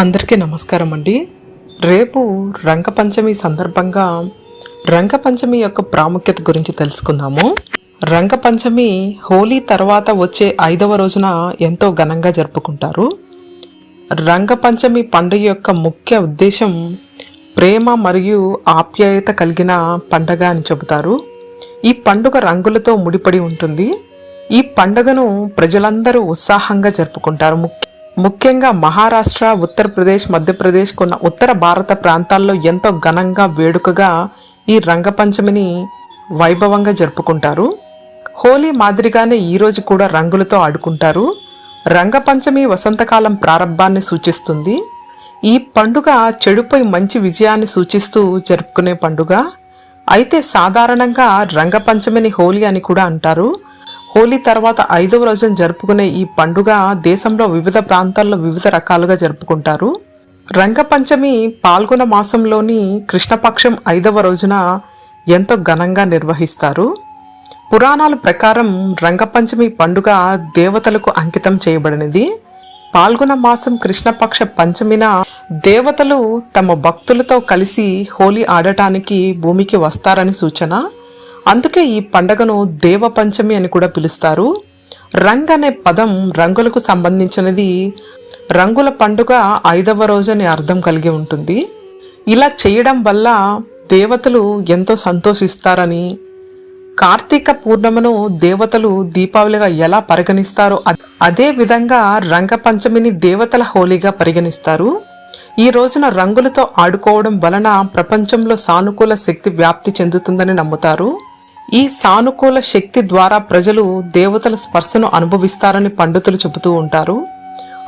అందరికీ నమస్కారం అండి. రేపు రంగపంచమి సందర్భంగా రంగపంచమి యొక్క ప్రాముఖ్యత గురించి తెలుసుకుందాము. రంగపంచమి హోలీ తర్వాత వచ్చే ఐదవ రోజున ఎంతో ఘనంగా జరుపుకుంటారు. రంగపంచమి పండుగ యొక్క ముఖ్య ఉద్దేశం ప్రేమ మరియు ఆప్యాయత కలిగిన పండగ అని చెబుతారు. ఈ పండుగ రంగులతో ముడిపడి ఉంటుంది. ఈ పండుగను ప్రజలందరూ ఉత్సాహంగా జరుపుకుంటారు. ముఖ్య ముఖ్యంగా మహారాష్ట్ర ఉత్తరప్రదేశ్ మధ్యప్రదేశ్ కొన్న ఉత్తర భారత ప్రాంతాల్లో ఎంతో ఘనంగా వేడుకగా ఈ రంగపంచమిని వైభవంగా జరుపుకుంటారు. హోలీ మాదిరిగానే ఈరోజు కూడా రంగులతో ఆడుకుంటారు. రంగపంచమి వసంతకాలం ప్రారంభాన్ని సూచిస్తుంది. ఈ పండుగ చెడుపై మంచి విజయాన్ని సూచిస్తూ జరుపుకునే పండుగ. అయితే సాధారణంగా రంగపంచమిని హోలీ అని కూడా అంటారు. హోలీ తర్వాత ఐదవ రోజున జరుపుకునే ఈ పండుగ దేశంలో వివిధ ప్రాంతాల్లో వివిధ రకాలుగా జరుపుకుంటారు. రంగపంచమి పాల్గొన మాసంలోని కృష్ణపక్షం ఐదవ రోజున ఎంతో ఘనంగా నిర్వహిస్తారు. పురాణాల ప్రకారం రంగపంచమి పండుగ దేవతలకు అంకితం చేయబడినది. పాల్గొన మాసం కృష్ణపక్ష పంచమిన దేవతలు తమ భక్తులతో కలిసి హోలీ ఆడటానికి భూమికి వస్తారని సూచన. అందుకే ఈ పండగను దేవ పంచమి అని కూడా పిలుస్తారు. రంగ్ అనే పదం రంగులకు సంబంధించినది రంగుల పండుగ ఐదవ రోజు అని అర్థం కలిగి ఉంటుంది. ఇలా చేయడం వల్ల దేవతలు ఎంతో సంతోషిస్తారని కార్తీక పూర్ణమను దేవతలు దీపావళిగా ఎలా పరిగణిస్తారో అదే విధంగా రంగపంచమిని దేవతల హోలీగా పరిగణిస్తారు. ఈ రోజున రంగులతో ఆడుకోవడం వలన ప్రపంచంలో సానుకూల శక్తి వ్యాప్తి చెందుతుందని నమ్ముతారు. ఈ సానుకూల శక్తి ద్వారా ప్రజలు దేవతల స్పర్శను అనుభవిస్తారని పండితులు చెబుతూ ఉంటారు.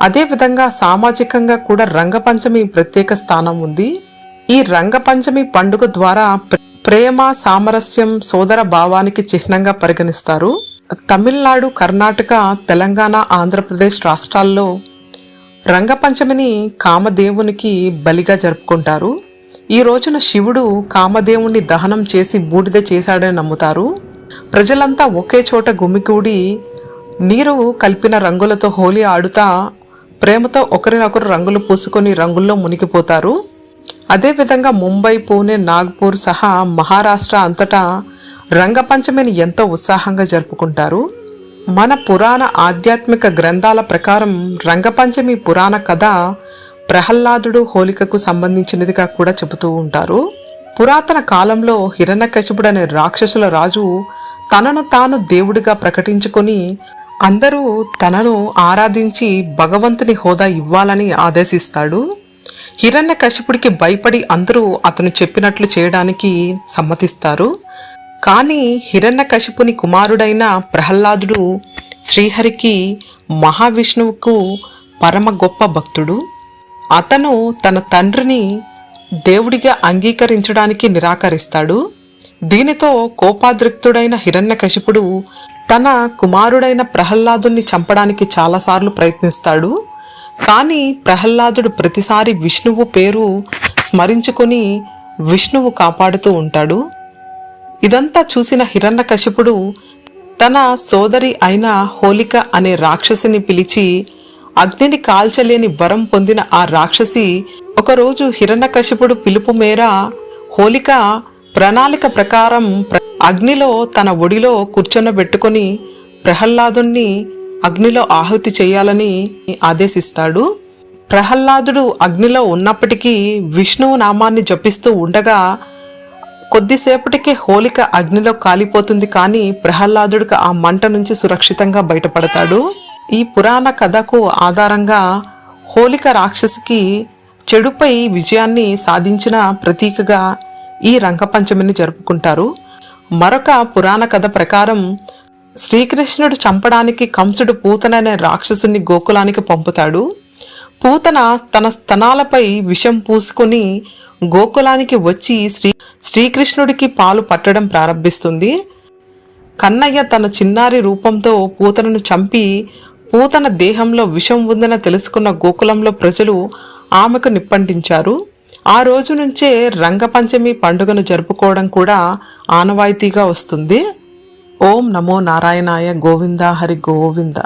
అదేవిధంగా సామాజికంగా కూడా రంగపంచమి ప్రత్యేక స్థానం ఉంది. ఈ రంగపంచమి పండుగ ద్వారా ప్రేమ సామరస్యం సోదర భావానికి చిహ్నంగా పరిగణిస్తారు. తమిళనాడు కర్ణాటక తెలంగాణ ఆంధ్రప్రదేశ్ రాష్ట్రాల్లో రంగపంచమిని కామదేవునికి బలిగా జరుపుకుంటారు. ఈ రోజున శివుడు కామదేవుణ్ణి దహనం చేసి బూడిద చేశాడని నమ్ముతారు. ప్రజలంతా ఒకే చోట గుమికూడి నీరు కలిపిన రంగులతో హోలీ ఆడుతా ప్రేమతో ఒకరినొకరు రంగులు పూసుకొని రంగుల్లో మునిగిపోతారు. అదేవిధంగా ముంబై పూణే నాగ్పూర్ సహా మహారాష్ట్ర అంతటా రంగపంచమిని ఎంతో ఉత్సాహంగా జరుపుకుంటారు. మన పురాణ ఆధ్యాత్మిక గ్రంథాల ప్రకారం రంగపంచమి పురాణ కథ ప్రహ్లాదుడు హోలికకు సంబంధించినదిగా కూడా చెబుతూ ఉంటారు. పురాతన కాలంలో హిరణ్యకశిపుడు అనే రాక్షసుల రాజు తనను తాను దేవుడిగా ప్రకటించుకొని అందరూ తనను ఆరాధించి భగవంతుని హోదా ఇవ్వాలని ఆదేశిస్తాడు. హిరణ్యకశిపుడికి భయపడి అందరూ అతను చెప్పినట్లు చేయడానికి సమ్మతిస్తారు. కానీ హిరణ్యకశిపుని కుమారుడైన ప్రహ్లాదుడు శ్రీహరికి మహావిష్ణువుకు పరమ గొప్ప భక్తుడు. అతను తన తండ్రిని దేవుడిగా అంగీకరించడానికి నిరాకరిస్తాడు. దీనితో కోపాద్రిక్తుడైన హిరణ్యకశిపుడు తన కుమారుడైన ప్రహ్లాదుని చంపడానికి చాలాసార్లు ప్రయత్నిస్తాడు. కానీ ప్రహ్లాదుడు ప్రతిసారి విష్ణువు పేరు స్మరించుకొని విష్ణువు కాపాడుతూ ఉంటాడు. ఇదంతా చూసిన హిరణ్యకశిపుడు తన సోదరి అయిన హోలిక అనే రాక్షసిని పిలిచి అగ్నిని కాల్చలేని వరం పొందిన ఆ రాక్షసి ఒకరోజు హిరణ్యకశిపుడు పిలుపు మేర హోలిక ప్రణాళిక ప్రకారం అగ్నిలో తన ఒడిలో కూర్చొనబెట్టుకుని ప్రహ్లాదుణ్ణి అగ్నిలో ఆహుతి చేయాలని ఆదేశిస్తాడు. ప్రహ్లాదుడు అగ్నిలో ఉన్నప్పటికీ విష్ణువు నామాన్ని జపిస్తూ ఉండగా కొద్దిసేపటికే హోలిక అగ్నిలో కాలిపోతుంది కానీ ప్రహ్లాదుడికి ఆ మంట నుంచి సురక్షితంగా బయటపడతాడు. ఈ పురాణ కథకు ఆధారంగా హోలిక రాక్షసికి చెడుపై విజయాన్ని సాధించిన ప్రతీకగా ఈ రంగపంచమిని జరుపుకుంటారు. మరొక పురాణ కథ ప్రకారం శ్రీకృష్ణుడు చంపడానికి కంసుడు పూతననే రాక్షసుని గోకులానికి పంపుతాడు. పూతన తన స్తనాలపై విషం పూసుకొని గోకులానికి వచ్చి శ్రీ శ్రీకృష్ణుడికి పాలు పట్టడం ప్రారంభిస్తుంది. కన్నయ్య తన చిన్నారి రూపంతో పూతనను చంపి పూతన దేహంలో విషం ఉందని తెలుసుకున్న గోకులంలో ప్రజలు ఆమెకు నిప్పంటించారు. ఆ రోజు నుంచే రంగపంచమి పండుగను జరుపుకోవడం కూడా ఆనవాయితీగా వస్తుంది. ఓం నమో నారాయణాయ గోవింద హరి గోవింద.